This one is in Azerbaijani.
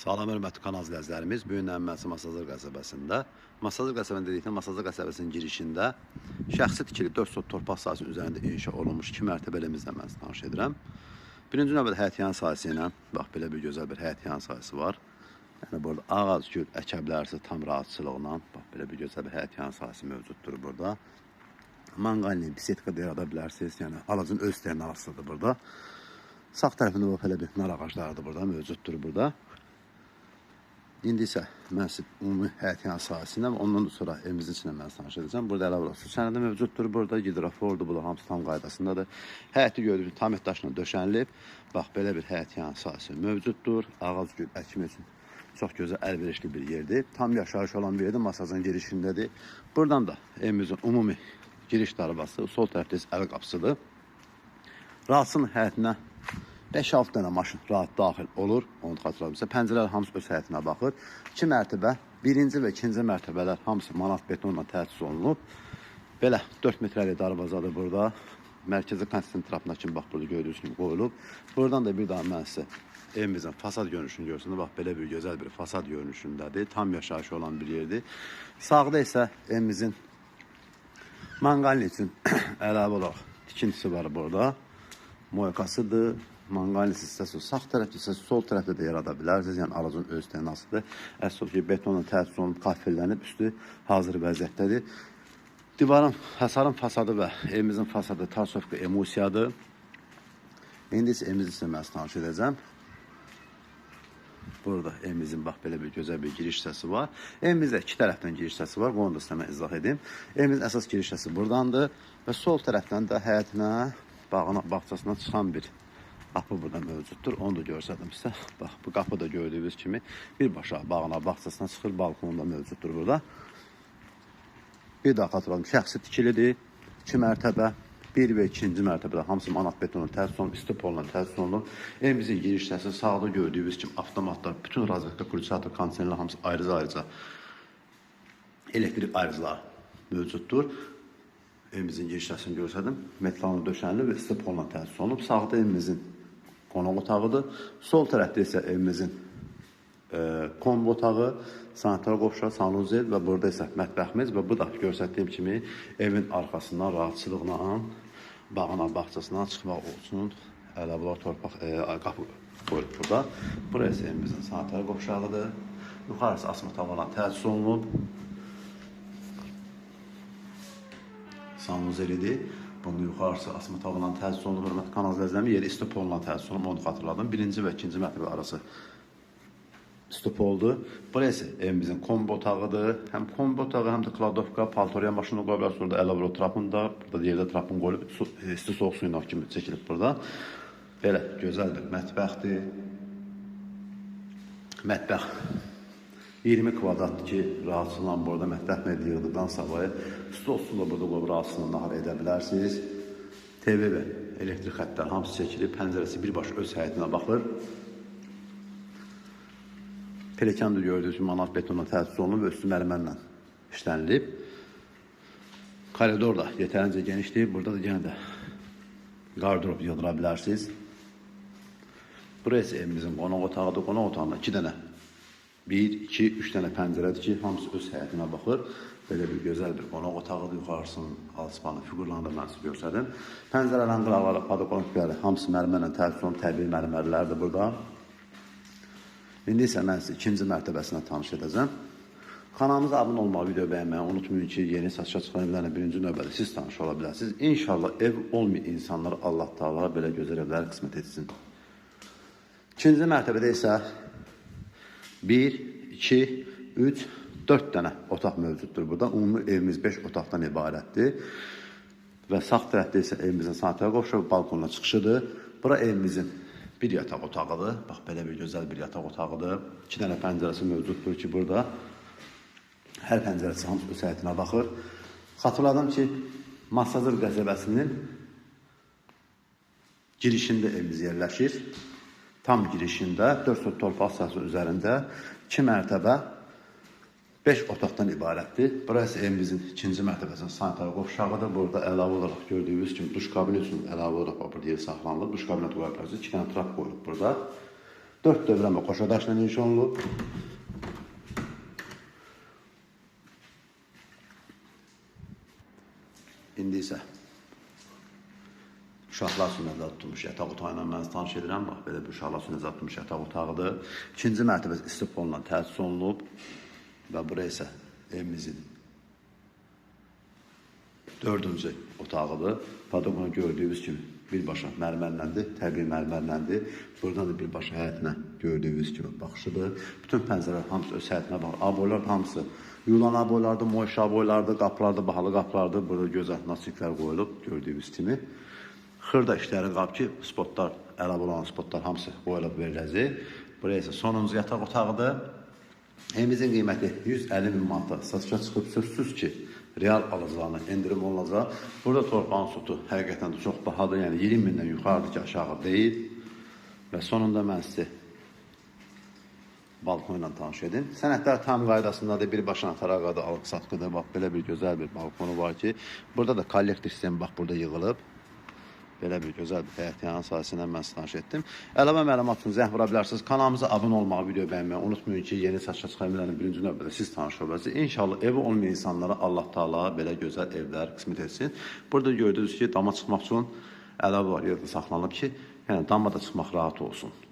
Salam hörmətli kanal izləyicilərimiz. Bu gün Əmməsi Masazır qəsəbəsində, Masazır qəsəbəsində dedikdə Masazır qəsəbəsinin girişində şəxsi tikili 4 sot torpaq sahəsinin üzərində inşa olunmuş 2 mərtəbəlimizlə mən sizə tanış edirəm. Birinci növbədə həyətyan sahəsi ilə, bax belə bir gözəl bir həyətyan sahəsi var. Yəni burada ağac, gül əkə bilərsiniz tam rahatçılıqla. Bax belə bir gözəl bir həyətyan sahəsi mövcuddur burada. Manqalini, bisetka da yarada bilərsiniz. Yəni ağacın öz terminalısıdır burada. Sağ tərəfində bax belə bir nar ağacları da burada mövcuddur burada. İndi isə mən sizə ümumi həyətyan sahəsindən və ondan da sonra evimizin içindən mən tanış edəcəm. Burada əlavə olaraq su sənədi mövcuddur. Burada gidrofordur, bu da hamısı tam qaydasındadır. Həyəti gördüyünüz tam daşla döşənilib. Bax belə bir həyətyan sahəsi mövcuddur. Ağac gül əkmək üçün çox gözəl əlverişli bir yerdir. Tam yaşayış olan bir yerdir. Masazın girişindədir. Buradan da evimizin ümumi giriş darvazası, sol tərəfdə isə əl qapısıdır. Rahatsın həyətinə 5-6 dənə maşın rahat daxil olur. Onu da xatırladım sizə. Pəncərələr hamısı öz həyətinə baxır. 2 mərtəbə, birinci və ikinci mərtəbələr hamısı manat betonla təchiz olunub. Belə 4 metrəlik darvazadır burada. Mərkəzi konsentrapına kimi bax burada gördüyünüz kimi qoyulub. Buradan da bir daha mən sizə evimizin fasad görünüşünü görsünüz. Bax belə bir gözəl bir fasad görünüşündədir. Tam yaşayış olan bir yerdir. Sağda isə evimizin manqalin üçün əlavə olaraq tikintisi var burada. Moykasıdır. Manqalin hissəsi sağ tərəfdə isə sol tərəfdə də yarada bilərsiniz. Yəni aracın öz tənasıdır. Əsas ki, betonla təchiz olunub, kafellənib, üstü hazır vəziyyətdədir. Divarın, hasarın fasadı və evimizin fasadı Tarsovka Emulsiyadır. İndi isə evimizi sizə mən tanış edəcəm. Burada evimizin bax belə bir gözəl bir giriş hissəsi var. Evimizdə iki tərəfdən giriş hissəsi var. Bunu da sizə mən izah edim. Evimizin əsas giriş hissəsi burdandır və sol tərəfdən də həyətinə, bağına, bağçasına çıxan bir qapı burada mövcuddur. Onu da göstərdim sizə. Bax bu qapı da gördüyünüz kimi birbaşa bağına, bağçasına çıxır, balkonda mövcuddur burada. Bir daha xatırladım, şəxsi tikilidir. 2 mərtəbə, 1 və 2-ci mərtəbədə hamısı manat betonla təchiz olunub, istipolla təchiz olunub. Evimizin giriş hissəsi sağda gördüyünüz kimi avtomatlar, bütün razvedka, kulçator, kondisionerlər hamısı ayrıca-ayrıca elektrik ayrıcıları mövcuddur. Evimizin giriş hissəsini göstərdim. Metlanla döşənilib və istipolla təchiz olunub. Sağda evimizin qonaq otağıdır. Sol tərəfdə isə evimizin e, kombo otağı, sanitar qovşaq, sanuzel və burada isə mətbəximiz və bu da göstərdiyim kimi evin arxasından rahatçılıqla bağına, bağçasına çıxmaq üçün əlavə olaraq torpaq e, qapı qoyulub burada. Burası evimizin sanitar qovşağıdır. Yuxarısı asma tavanla təchiz olunub. sanuzelidir. Bunun yuxarısı asma tavanla təchiz olunub. Hörmətli kanal izləyicilərimi yeri istopolla təchiz olunub. Onu xatırladım. Birinci və ikinci mərtəbə arası stopoldur. Burası evimizin kombo otağıdır. Həm kombo otağı, həm də kladovka, paltoriya maşını qoya bilərsiniz. Burada əlavə trapında, burada yerdə trapın qoyulub, su, e, isti soğuk suyuna kimi çəkilib burada. Belə gözəl bir mətbəxdir. Mətbəx 20 kvadrat ki, rahatsızla burada mətbəx meydi yığdıqdan savayı stol sula burada qoyub rahatsızla nahar edə bilərsiniz. TV və elektrik xəttləri hamısı çəkilib, pəncərəsi birbaşa öz həyətinə baxır. Pelekan da gördüyünüz kimi manat betonla təchiz olunub və üstü mərmərlə işlənilib. Koridor da yetərincə genişdir. Burada da yenə də qardırop yığdıra bilərsiniz. Burası evimizin qonaq otağıdır. Qonaq otağında iki dənə, bir, iki, üç dənə pəncərədir ki, hamısı öz həyətinə baxır. Belə bir gözəl bir qonaq otağıdır. Yuxarısının alçıpanı, figurlarını da mən sizə göstərdim. Pəncərələrin qıraqları, padokonikləri hamısı mərmərlə təchiz olunub. Təbii mərmərlərdir burada. İndi isə mən sizə ikinci mərtəbəsinə tanış edəcəm. Kanalımıza abunə olmağı, video bəyənməyi unutmayın ki, yeni satışa çıxan evlərlə birinci növbədə siz tanış ola bilərsiniz. İnşallah ev olmayan insanlara Allah Taala belə gözəl evlər qismət etsin. İkinci mərtəbədə isə 1, 2, 3, 4 dənə otaq mövcuddur burada. Ümumi evimiz 5 otaqdan ibarətdir. Və sağ tərəfdə isə evimizin sanitar qovşağı balkonla çıxışıdır. Bura evimizin bir yataq otağıdır. Bax belə bir gözəl bir yataq otağıdır. 2 dənə pəncərəsi mövcuddur ki, burada hər pəncərəsi hamısı öz həyətinə baxır. Xatırladım ki, Masazır qəsəbəsinin girişində evimiz yerləşir. Tam girişində 4 sot torpaq sahəsi üzərində 2 mərtəbə 5 otaqdan ibarətdir. Burası evimizin ikinci mərtəbəsinin sanitar qovşağıdır. Burada əlavə olaraq gördüyünüz kimi duş kabini üçün əlavə olaraq burada yer saxlanılıb. Duş kabinet qoya bilərsiniz. İki dənə trap qoyulub burada. 4 dövrəmə qoşa daşla inşa olunub. İndi isə uşaqlar üçün nəzərdə tutulmuş yataq otağı ilə mən tanış edirəm. Bax, belə bir uşaqlar üçün nəzərdə tutulmuş yataq otağıdır. İkinci mərtəbəsi istipolla təsis olunub və bura isə evimizin dördüncü otağıdır. Padokunu gördüyünüz kimi birbaşa mərmərləndir, təbii mərmərləndir. Buradan da birbaşa həyətinə gördüyünüz kimi baxışıdır. Bütün pəncərələr hamısı öz həyətinə baxır. Aboylar hamısı yulan aboylardır, moş aboylardır, qapılardır, bahalı qapılardır. Burada gözəl nasiblər qoyulub gördüyünüz kimi. Xırda işləri qab ki, spotlar, əlavə olan spotlar hamısı qoyulub veriləcək. Buraya isə sonuncu yataq otağıdır. Evimizin qiyməti 150 min manata satışa çıxıb sözsüz ki, real alıcılarına endirim olunacaq. Burada torpağın sütü həqiqətən də çox bahadır, yəni 20 mindən yuxarıdır ki, aşağı deyil. Və sonunda mən sizə balkon ilə tanış edim. Sənədlər tam qaydasındadır. Birbaşa taraqadır, alıq-satqıdır. Bax belə bir gözəl bir balkonu var ki, burada da kollektor sistemi bax burada yığılıb. Belə bir gözəl bir həyət yanı sahəsindən mən tanış etdim. Əlavə məlumat üçün zəng vura bilərsiniz. Kanalımıza abunə olmağı, video bəyənməyi unutmayın ki, yeni satışa çıxan evlərin birinci növbədə siz tanış olacaqsınız. İnşallah evi olmayan insanlara Allah Taala belə gözəl evlər qismət etsin. Burada gördünüz ki, dama çıxmaq üçün əlavə var yerdə saxlanılıb ki, yəni dama da çıxmaq rahat olsun.